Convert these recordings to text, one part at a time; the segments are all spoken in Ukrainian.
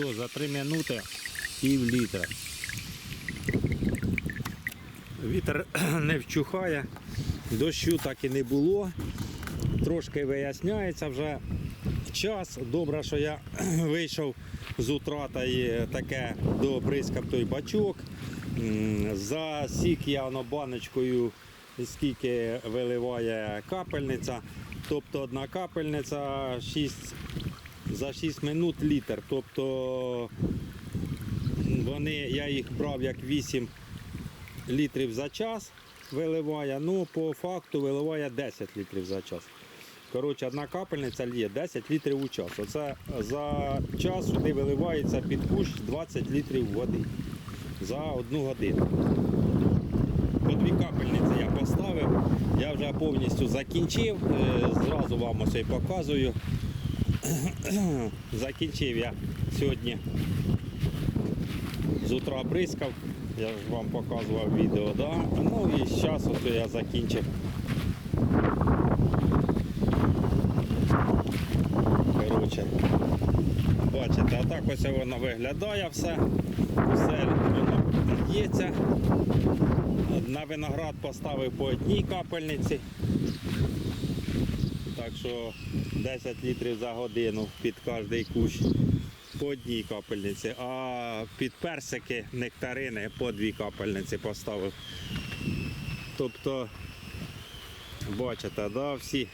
Все, за 3 минути пів літра. Вітер не вчухає, дощу так і не було. Трошки виясняється вже час. Добре, що я вийшов з утра та й таке доприскав той бачок. Засік я воно баночкою, скільки виливає капельниця. Тобто одна капельниця 6, за 6 минут літр. Тобто вони, я їх брав як 8 літрів за час виливає, ну по факту виливає 10 літрів за час. Коротше, одна капельниця лє 10 літрів у час. Оце за час сюди виливається під кущ 20 літрів води за одну годину. По дві капельниці я поставив, я вже повністю закінчив, е, зразу вам ось і показую. Закінчив я сьогодні з утра бризкав, я ж вам показував відео, да? ну і зараз ось я закінчив. Коротше, бачите, а так ось воно виглядає все, все воно лється. На виноград поставив по одній капельниці. Так що 10 літрів за годину під кожний кущ по одній капельниці, а під персики, нектарини по дві капельниці поставив. Тобто, бачите, да, всі,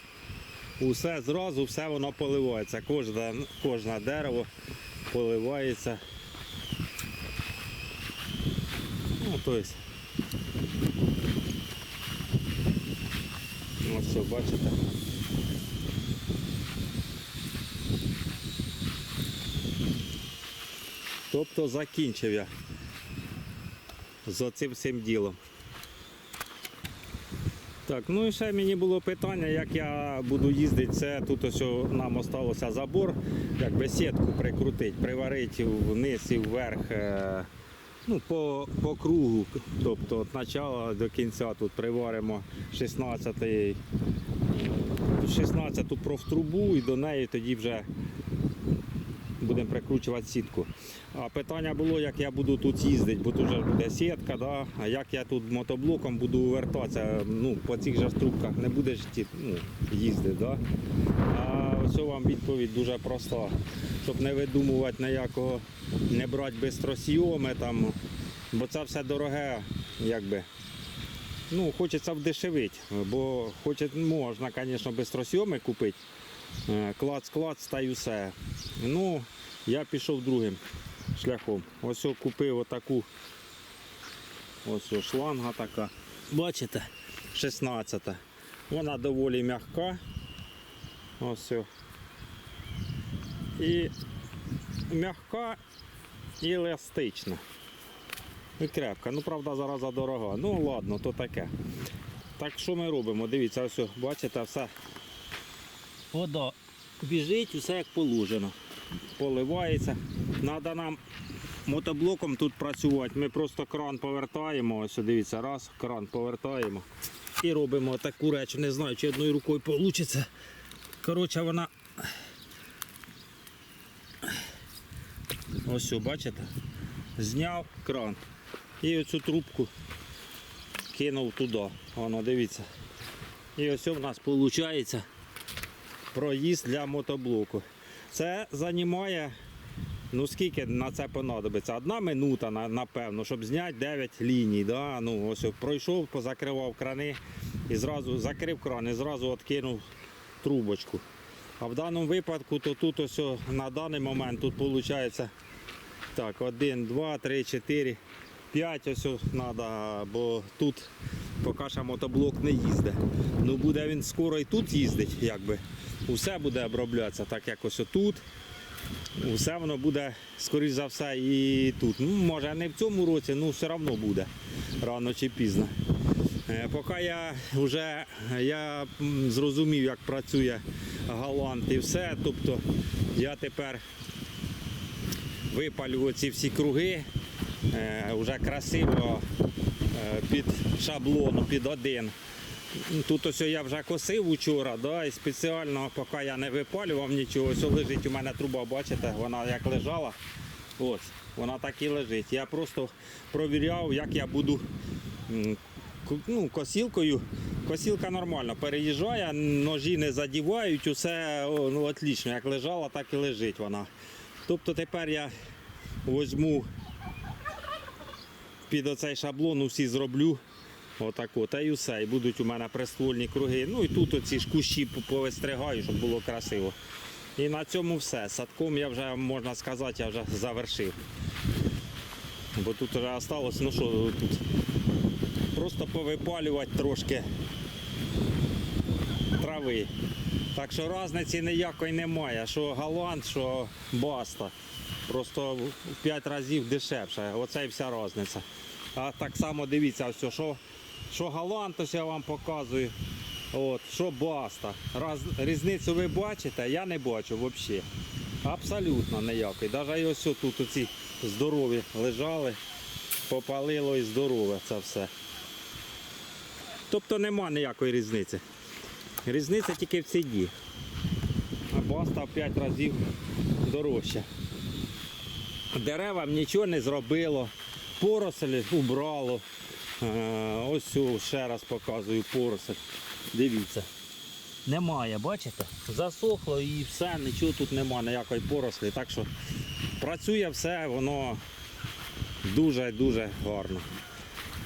усе зразу, все воно поливається. Кожне, кожне дерево поливається. Ну, тобто, ось все, бачите. Тобто закінчив я з цим всім ділом. Так, ну і ще мені було питання, як я буду їздити. Це тут ось нам осталося забор, як би сітку прикрутити, приварити вниз і вверх. е, Ну, по, по кругу, тобто від початку до кінця тут приваримо 16 16-ту профтрубу і до неї тоді вже будемо прикручувати сітку. А питання було, як я буду тут їздити, бо тут вже буде сітка, да? а як я тут мотоблоком буду вертатися, ну, по цих же трубках не будеш ну, їздити. Да? А ось вам відповідь дуже проста. Щоб не видумувати ніякого, не брати бистросйоми, там, бо це все дороге, якби. Ну, хочеться вдешевити, бо хоче, можна, звісно, бистросйоми купити. Е, Клац-клац та й усе. Ну, я пішов другим шляхом. Ось купив отаку ось о, шланга така. Бачите? 16. -та. Вона доволі м'яка. Ось. о. І м'яка і еластична. І крепка. Ну, правда, зараз дорога. Ну ладно, то таке. Так що ми робимо? Дивіться, ось, бачите, все Вода біжить, усе як положено. Поливається. Треба нам мотоблоком тут працювати. Ми просто кран повертаємо. Ось дивіться, раз, кран повертаємо. І робимо таку реч. Не знаю, чи одною рукою вийде. Коротше, вона. Ось, бачите? Зняв кран. І оцю трубку кинув туди. Воно, дивіться. І ось в нас виходить проїзд для мотоблоку. Це займає, ну скільки на це понадобиться? Одна минута, напевно, щоб зняти 9 ліній. Да? Ну, ось пройшов, позакривав крани і зразу закрив кран і зразу відкинув трубочку. А в даному випадку, то тут ось на даний момент тут виходить так, 1, 2, 3, 4, 5 ось треба, бо тут поки що мотоблок не їздить. Ну буде він скоро і тут їздить, якби. Усе буде оброблятися, так як ось тут. Усе воно буде, скоріш за все, і тут. Ну, може не в цьому році, ну все одно буде рано чи пізно. Е, Поки я вже я зрозумів, як працює галант і все. Тобто я тепер випалю оці всі круги е, вже красиво е, під шаблону, під один. Тут ось я вже косив учора, да, і спеціально, поки я не випалював нічого, ось лежить у мене труба, бачите, вона як лежала, Ось, вона так і лежить. Я просто провіряв, як я буду ну, косілкою. Косілка нормально переїжджає, ножі не задівають, усе ну, отлично. Як лежала, так і лежить вона. Тобто тепер я візьму під оцей шаблон, усі зроблю. Отак от, та й усе. І будуть у мене приствольні круги. Ну і тут оці ж кущі повистригаю, щоб було красиво. І на цьому все. Садком я вже, можна сказати, я вже завершив. Бо тут вже осталось, ну що тут. Просто повипалювати трошки трави. Так що різниці ніякої немає. Що голланд, що баста. Просто в 5 разів дешевше. Оце і вся різниця. А так само дивіться, ось, що, що голланд, я вам показую. От, що баста. Раз, різницю ви бачите, я не бачу взагалі. Абсолютно ніякої. Навіть ось тут оці здорові лежали, попалило і здорове це все. Тобто нема ніякої різниці. Різниця тільки в ціні. А баста в 5 разів дорожча. Деревам нічого не зробило, порослі убрало. Е, Ось ще раз показую поросль. Дивіться. Немає, бачите? Засохло і все, нічого тут немає, ніякої порослі. Так що працює все, воно дуже-дуже гарно.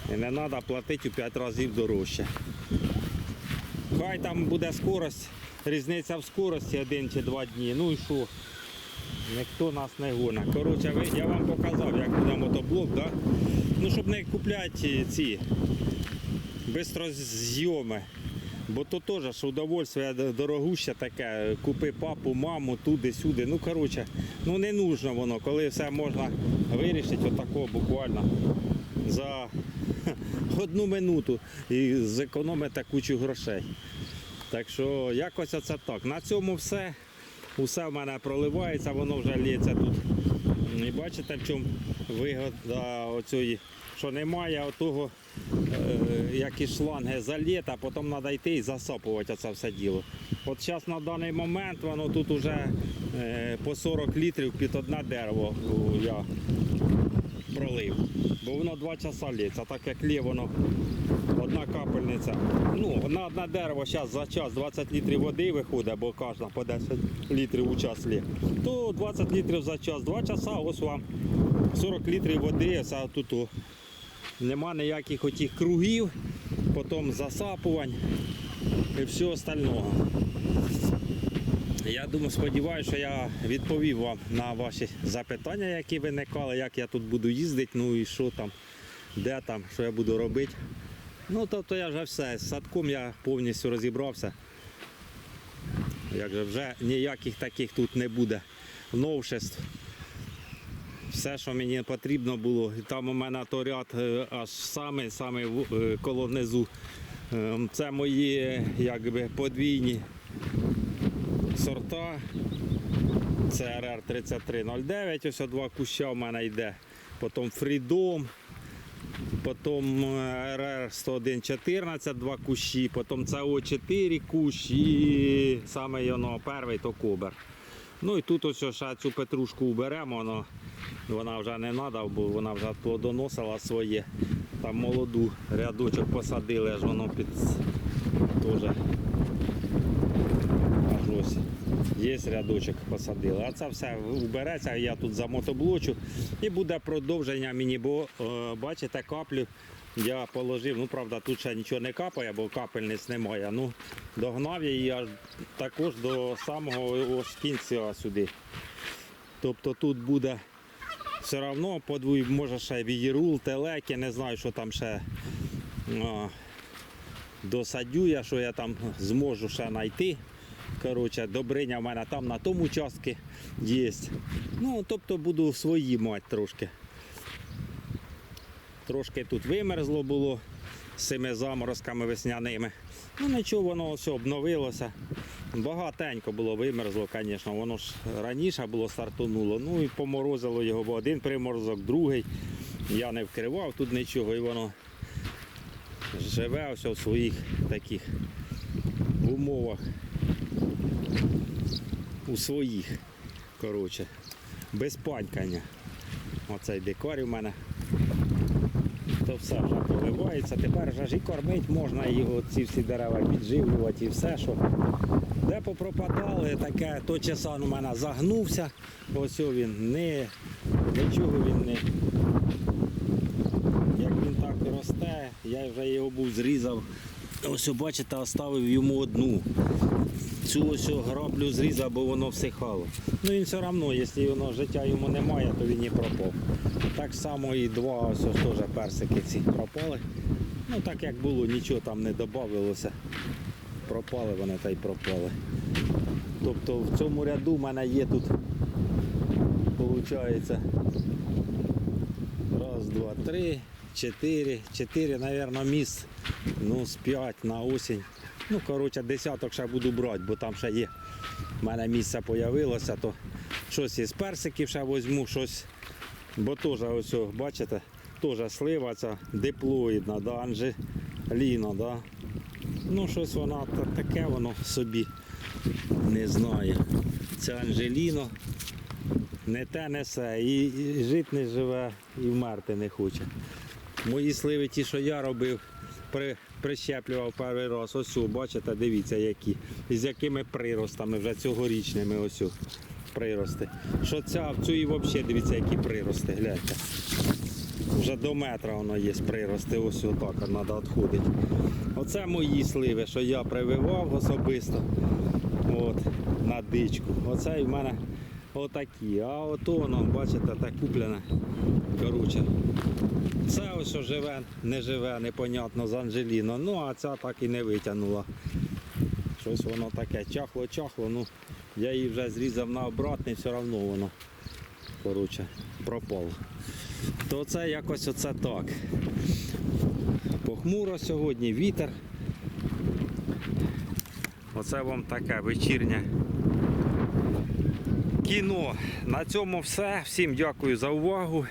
І не треба платити у 5 разів дорожче. Хай там буде скорость, різниця в скорості один чи два дні. Ну і що? Ніхто нас не гоне. Коротше, я вам показав, як буде мотоблок, да? Ну щоб не купляти ці бистрозйоми. Бо то теж удовольствие дорогуще таке. Купи папу, маму, туди-сюди. Ну коротше, ну не нужно воно, коли все можна вирішити отако буквально за одну минуту і зекономити кучу грошей. Так що якось оце так. На цьому все. Усе в мене проливається, воно вже лється тут. І бачите, в чому вигода оцього, що немає отого, е, як і шланги заліт, а потім треба йти і засапувати це все діло. От зараз на даний момент воно тут вже е, по 40 літрів під одне дерево я пролив. Бо воно 2 часа лється, так як лє воно одна капельниця. Ну, на одне дерево зараз за час 20 літрів води виходить, бо кожна по 10 літрів у час лє. То 20 літрів за час, 2 часа, ось вам 40 літрів води, все тут. о. Нема ніяких отих кругів, потім засапувань і все остального. Я думаю, сподіваюся, що я відповів вам на ваші запитання, які виникали, як я тут буду їздити, ну і що там, де там, що я буду робити. Ну, тобто я вже все, з садком я повністю розібрався. Як же вже ніяких таких тут не буде новшеств. Все, що мені потрібно було, там у мене то ряд е, аж саме, саме е, коло внизу. Е, Це мої якби подвійні сорта. Це РР 3309, ось два куща в мене йде. Потім Freedom, потім е, РР 10114, два кущі, потім СО 4 кущ і саме воно перший то кобер. Ну і тут ось ще цю петрушку уберемо, воно, вона вже не треба, бо вона вже плодоносила своє. Там молоду рядочок посадили, аж воно під теж ось. Є рядочок посадили. А це все убереться, я тут замотоблочу і буде продовження мені, бо е, бачите, каплю я положив. Ну, правда, тут ще нічого не капає, бо капельниць немає. Ну, догнав її аж також до самого ось кінця сюди. Тобто тут буде все одно подвій, може ще вієрул, телеки, не знаю, що там ще досадю я, що я там зможу ще знайти. Коротше, добриня в мене там на тому участку є. Ну, тобто буду свої мати трошки. Трошки тут вимерзло було з цими заморозками весняними. Ну нічого, воно все обновилося. Багатенько було вимерзло, звісно, воно ж раніше було стартонуло. Ну і поморозило його, бо один приморозок, другий. Я не вкривав тут нічого, і воно живе ось у своїх таких умовах. У своїх, коротше, без панькання. Оцей дикорь у мене. То все вже поливається. Тепер вже ж і кормить можна, і ці всі дерева підживлювати, і все, що де попропадали, таке, то часан у мене загнувся. Ось він не для чого він не. Як він так росте, я вже його був зрізав. Ось бачите, оставив йому одну. Цю ось граблю зрізав, бо воно всихало. Ну він все одно, якщо воно життя йому немає, то він і пропав. Так само і два ось теж персики ці пропали. Ну так як було, нічого там не додавалося. Пропали вони та й пропали. Тобто в цьому ряду в мене є тут, виходить, раз, два, три, чотири, чотири, мабуть, місць, ну, з п'ять на осінь. Ну, коротше, десяток ще буду брати, бо там ще є. У мене місце з'явилося, то щось із персиків ще візьму, щось. Бо теж ось, бачите, теж слива ця диплоїдна, да, Анжеліна, да. Ну, щось вона таке воно собі не знаю. Це Анжеліно не те несе, і жити не живе, і вмерти не хоче. Мої сливи, ті, що я робив, при, прищеплював перший раз. Ось, бачите, дивіться, які. І з якими приростами, вже цьогорічними ось прирости. Що ця, в цю і взагалі дивіться, які прирости, гляньте. Вже до метра воно є прирости, ось отак треба відходити. Оце мої сливи, що я прививав особисто от, на дичку. Оце в мене отакі. А ото воно, бачите, так куплене. Коротше. Це ось живе, не живе, непонятно з Анжеліно. Ну, а ця так і не витягнула. Щось воно таке чахло-чахло, ну я її вже зрізав на обратний, все одно воно коротше, пропало. То це якось оце так. Похмуро сьогодні, вітер. Оце вам таке вечірнє кіно. На цьому все. Всім дякую за увагу.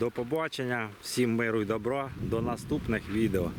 До побачення, всім миру і добра. До наступних відео.